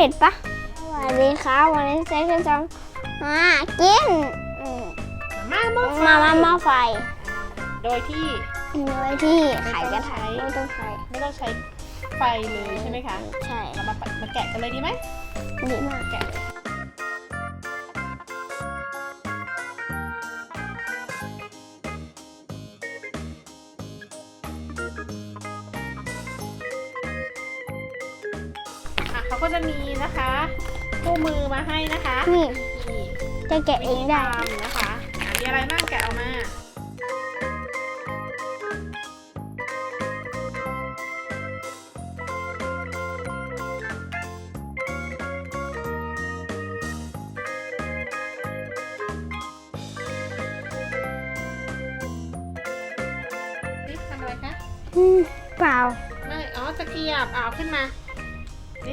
ผ็ดปะสวัสดีครับวันนี้เซ็กซ์จะมากินอืมมาหม้อไฟมาม่าหม้อไฟ โดยที่โดยที่ไข่กระทะไม่ไม่ต้ต้อองงใช้ใช้ไม่ต้องใช้ไฟเลยใช่ไหมคะ ใช่ เรามามาแกะกันเลยดีไหมดีมากแกะเลย มือมาให้นะคะนี่นี่จะแกะเองได้วิธีทำนะคะอะมีอะไรบ้างแกะออกมา นี่ทำอะไรคะอืมเปล่า ไม่ อ๋อตะเกียบเอาขึ้นมานี่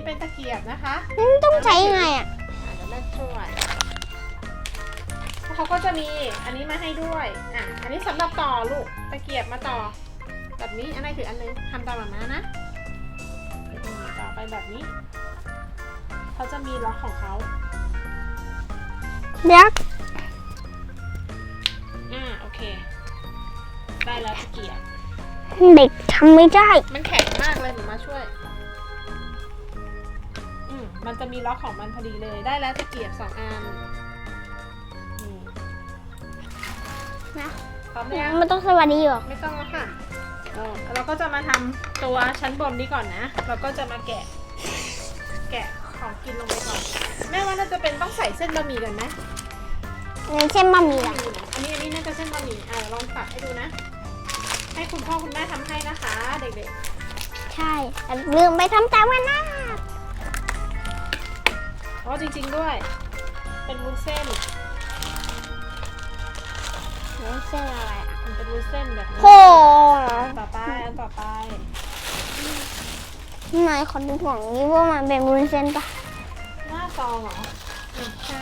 เป็นตะเกียบนะคะอืมต้องใช้ยังไงอะอะเดี๋ยวแม่ช่วยแล้วเขาก็จะมีอันนี้มาให้ด้วย อะ อันนี้สำหรับต่อลูก ตะเกียบมาต่อ แบบนี้ อันไหนถืออันนึงทำตามแบบนั้นนะอืมต่อไปแบบนี้ เขาจะมีล็อกของเขา เดี๋ยวอ่า โอเค ได้แล้วตะเกียบ เด็กทำไม่ได้ มันแข็งมากเลยหนูมาช่วยอื มมันจะมีล็อกของมันพอดีเลยได้แล้วตะเกียบสองอันนี่นะพร้อมแล้วไม่ต้องสวัสดีหรอกไม่ต้องแล้วค่ะเออเราก็จะมาทำตัวชั้นบนนี้ก่อนนะ เราก็จะมาแกะ แกะของกินลงไปก่อนแม่ว่าน่าจะเป็นต้องใส่เส้นบะหมี่ก่อนไหม ในเส้นบะหมี่ล่ะอันนี้อันนี้น่าจะเส้นบะหมี่อ่าลองตัดให้ดูนะ ให้คุณพ่อคุณแม่ทำให้นะคะ เด็กใช่แต่ลืมไปทำตามกันนะๆ อ๋อจริง ๆด้วย เป็นวุ้นเส้นแล้วเส้นอะไรอะมันเป็นวุ้นเส้นแบบนี้โอ้ต่อไปอันต่อไปนายขอดูห่วงนี้ว่ามันเป็นวุ้นเส้นปะหน้าซองเหรออืมใช่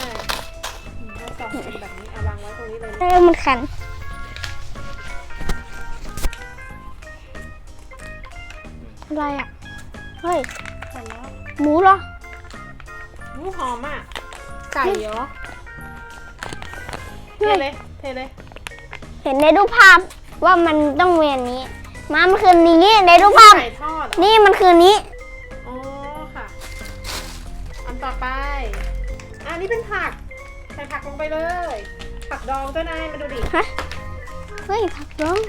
อืมหน้าซองเป็นแบบนี้เอาวางไว้ตรงนี้เลยนะ เออมันแข็งอะไรอะเฮ้ยเสร็จแล้วหมูเหรอ หมูหอมอะ ไก่เหรอ เทเลย เทเลย เห็นในรูปภาพว่ามันต้องเวียนนี้ มามันคือนี้ในรูปภาพ ไก่ทอดเหรอนี่มันคือนี้ อ๋อค่ะ อันต่อไป อันนี้เป็นผัก ใส่ผักลงไปเลย ผักดองเจ้านายมาดูดิเฮ้ยผักร้อง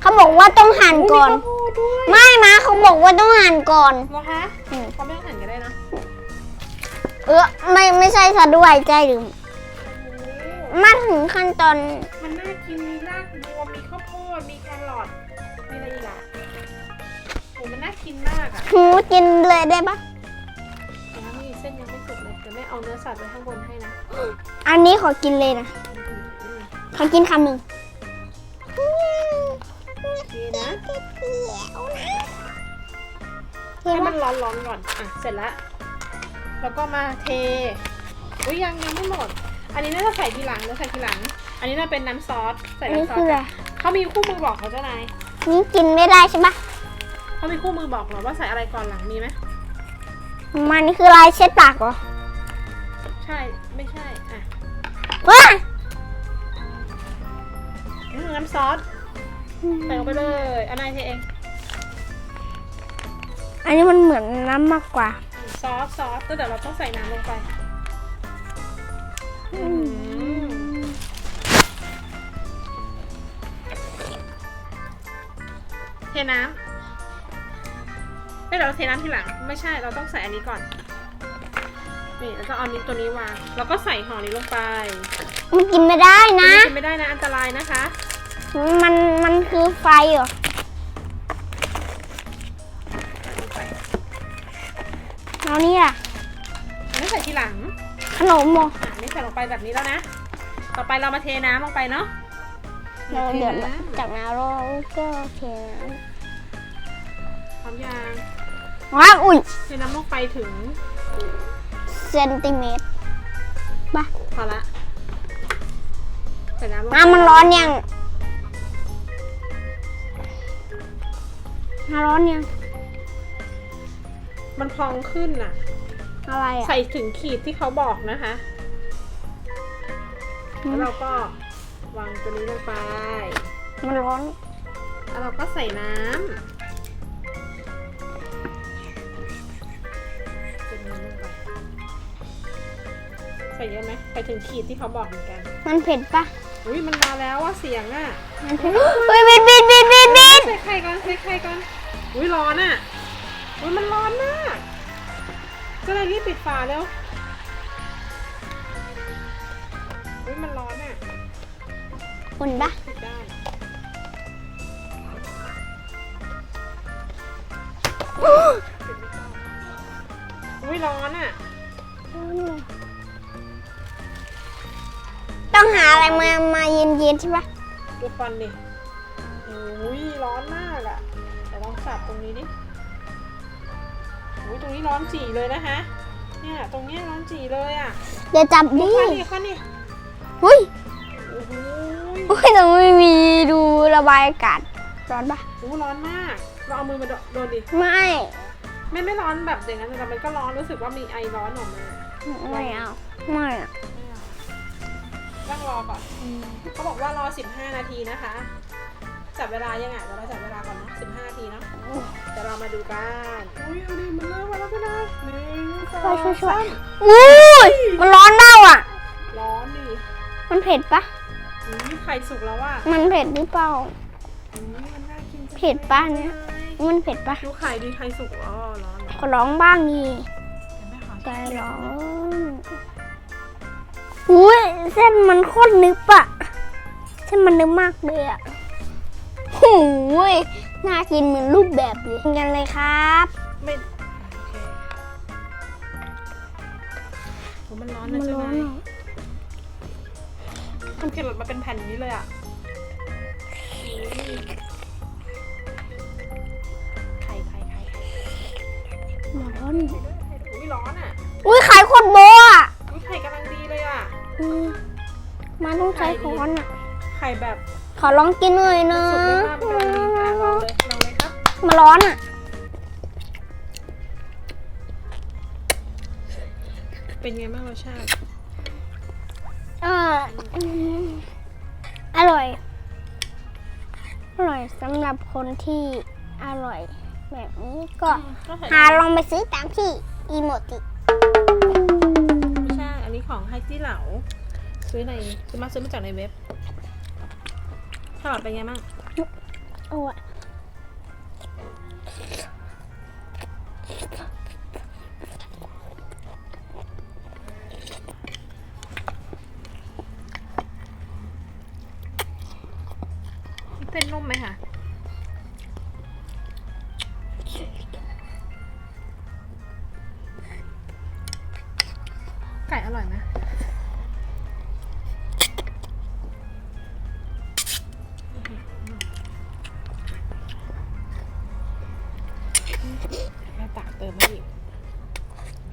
เขาบอกว่าต้องหั่นก่อนมีข้าวโพดด้วยไม่มาเขาบอกว่าต้องหั่นก่อนเหรอคะอืม เขาไม่ต้องหั่นก็ได้นะ เออไม่ไม่ใช่ซะด้วยใจลืมโอ้มาถึงขั้นตอนมันน่ากินมีรากบัวมีข้าวโพดมีแครอทมีอะไรอีกอะโอ้มันน่ากินมากอะหูกินเลยได้ปะแล้วนี่เส้นยังไม่สุกเลยเดี๋ยวแม่เอาเนื้อสัตว์ไว้ข้างบนให้นะอันนี้ขอกินเลยนะอืมขอกินคำหนึ่งดีนะเทให้ปะมันร้อนๆก่อนอะเสร็จแล้ว แล้วก็มาเทอุ้ยยังยังไม่หมด อันนี้น่าจะใส่ทีหลังเดี๋ยวใส่ทีหลัง อันนี้น่าเป็นน้ำซอสใส่อันนี้น้ำซอคือสอะไรเขามีคู่มือบอกเขาเจ้านายนี่กินไม่ได้ใช่ปะเขามีคู่มือบอกเหรอว่าใส่อะไรก่อนหลังมีไหมมันนี่คือลายเช็ดปากเหรอใช่ไม่ใช่อะว้าอืมน้ำซอสใส่ลงไปเลยอันนายเทเองอันนี้มันเหมือนน้ำมากกว่า ซอสซอสแล้วเดี๋ยวเราต้องใส่น้ำลงไปอืมเทน้ำไม่เดี๋ยวเราเทน้ำทีหลัง ไม่ใช่เราต้องใส่อันนี้ก่อน นี่แล้วก็เอานี้ตัวนี้วาง แล้วก็ใส่ห่อนี้ลงไปมันกินไม่ได้นะกินไม่ได้นะอันตรายนะคะ มันมันคือไฟเหรอ นมเหรออะนี่ใส่ลงไปแบบนี้แล้วนะ ต่อไปเรามาเทน้ำลงไปเนาะเราเดือดทน้ำจากน้ำเราก็เทน้พร้อมยางำว้าวอุ้ยเทน้ำลงไปถึงเซนติเมตรปะพอละใส่น้ำลงไปน้ำมันร้อนยังน้ำร้อนยัง มันพองขึ้นน่ะ อะไรอะ ใส่ถึงขีดที่เขาบอกนะคะ แล้วเราก็วางตัวนี้ลงไป มันร้อน แล้วเราก็ใส่น้ำจุ่มน้ำลงไปใส่เยอะไหมไปถึงขีดที่เขาบอกเหมือนกัน มันเผ็ดปะอุ้ยมันมาแล้วว่าเสียงอะมันเผ็ดเฮ้ยบิดบิดบิดบิดบิดใส่ไข่ก่อนใส่ไข่ก่อน อุ้ยร้อนอะอุ้ยมันร้อนมาก ก็เลยรีบปิดฝาแล้วอุ้ยมันร้อนอะอุ่นปะปิดได้อุ้ยร้อนอะ ต้องหาอะไรมา มาเย็นเย็นๆใช่ปะดูฟันดิอุ้ยร้อนมากอะแต่ลองสับตรงนี้ดิอุ้ย ตรงนี้ร้อนจี่เลยนะคะ เนี่ยตรงเนี้ยร้อนจี่เลยอะเดี๋ยวจับดูดิฟันดิฟันดิอุ้ยโอ้โหอุ้ยแต่ไม่มีดูระบายอากาศร้อนปะโอ้โหร้อนมากเราเอามือมาโดนดิไม่ไม่ไม่ร้อนแบบอย่างนั้นแต่มันก็ร้อนรู้สึกว่ามีไอร้อนออกมา ไม่เอาไม่อะต้องรอก่อนเขาบอกว่ารอ 15 นาทีนะคะ จับเวลายังไงเดี๋ยวเราจับเวลาก่อนเนาะ15นาทีเนาะเดี๋ยวเรามาดูกันอุ้ยดูดิมันเริ่มมาแล้วก็ได้หนึ่งสองช่วยช่วยช่วยสามอุ้ยมันร้อนเน่าอะ ร้อนดิมันเผ็ดปะอุ้ยไข่สุกแล้วว่ะมันเผ็ดหรือเปล่าอุ้ยมันน่ากินจังเผ็ดปะเนี่ยมันเผ็ดปะดูไข่ดีไข่สุกอ๋อร้อนขอร้องบ้างดีเห็นไหมคะใจร้อนอุ้ยเส้นมันโคตรนึบอะเส้นมันนึบมากเลยอะ หูยน่ากินเหมือนรูปแบบเลยกินกันเลยครับ ไม่ โอเคโหมันร้อนมันะนใช่ร้ไหอมนอะมันเกล็ดมาเป็นแผ่นอย่างนี้เลยอะไข่ไข่ไข่ไข่ร้อนอุ้ยร้อนอะอุ้ยขายโคตรโบอะอุ้ยไข่กำลังดีเลยอะอืมมาต้องใช้ค้อนอะไข่แบบข อลองกินหน่อยนะสุกได้มากกำลังดีอะลองเลยลองเลยครับมาร้อนอะเป็นไงบ้างรสชาติเอออืมอร่อย อร่อยสำหรับคนที่อร่อย แบบนี้ก็ก็ใส่หาลองไปซื้อตามที่อีโมติไม่ใช่ อันนี้ของไฮตี้เหลา ซื้อในซื้อมาซื้อมาจากในเว็บ ชาลอตเป็นไงบ้างโอ้ยเส้นนุ่มไหมคะไก่อร่อยไหม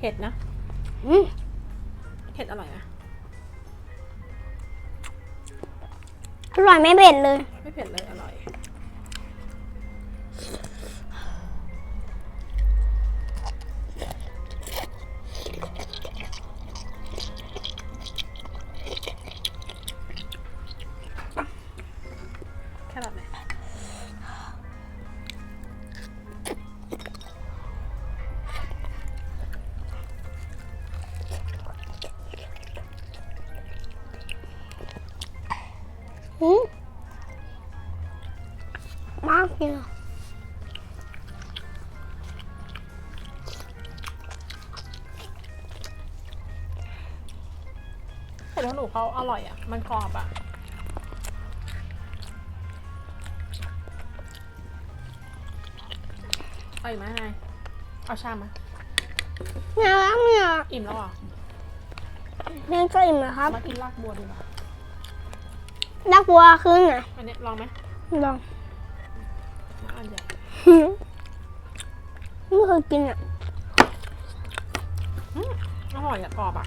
เห็ดนะอืมเห็ดอร่อยไหมอร่อยไม่เผ็ดเลย ไม่เผ็ดเลยอร่อย กจริงอะเห็ดแล้วหนูเขาอร่อยอะ มันกรอบอะเอาอีกไหมไงเอาชามมาน่ารักเนี่ยอิ่มแล้วเหรอเล่นก็อิ่มนะครับมากินรากบัวดีกว่ารักวัวขึ้นอะอันนี้ลองไหมลองมา อันใหญ่ไม่เคยกินอะอืมอร่อยอะกรอบอะ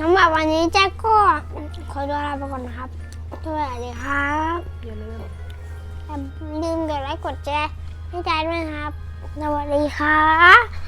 วันนี้แจ็คก็ขอตัวลาไปก่อนนะครับสวัสดีครับอย่าลืมอย่าลืมกดไลค์กดแชร์ให้ใจด้วยนะครับ สวัสดีครับ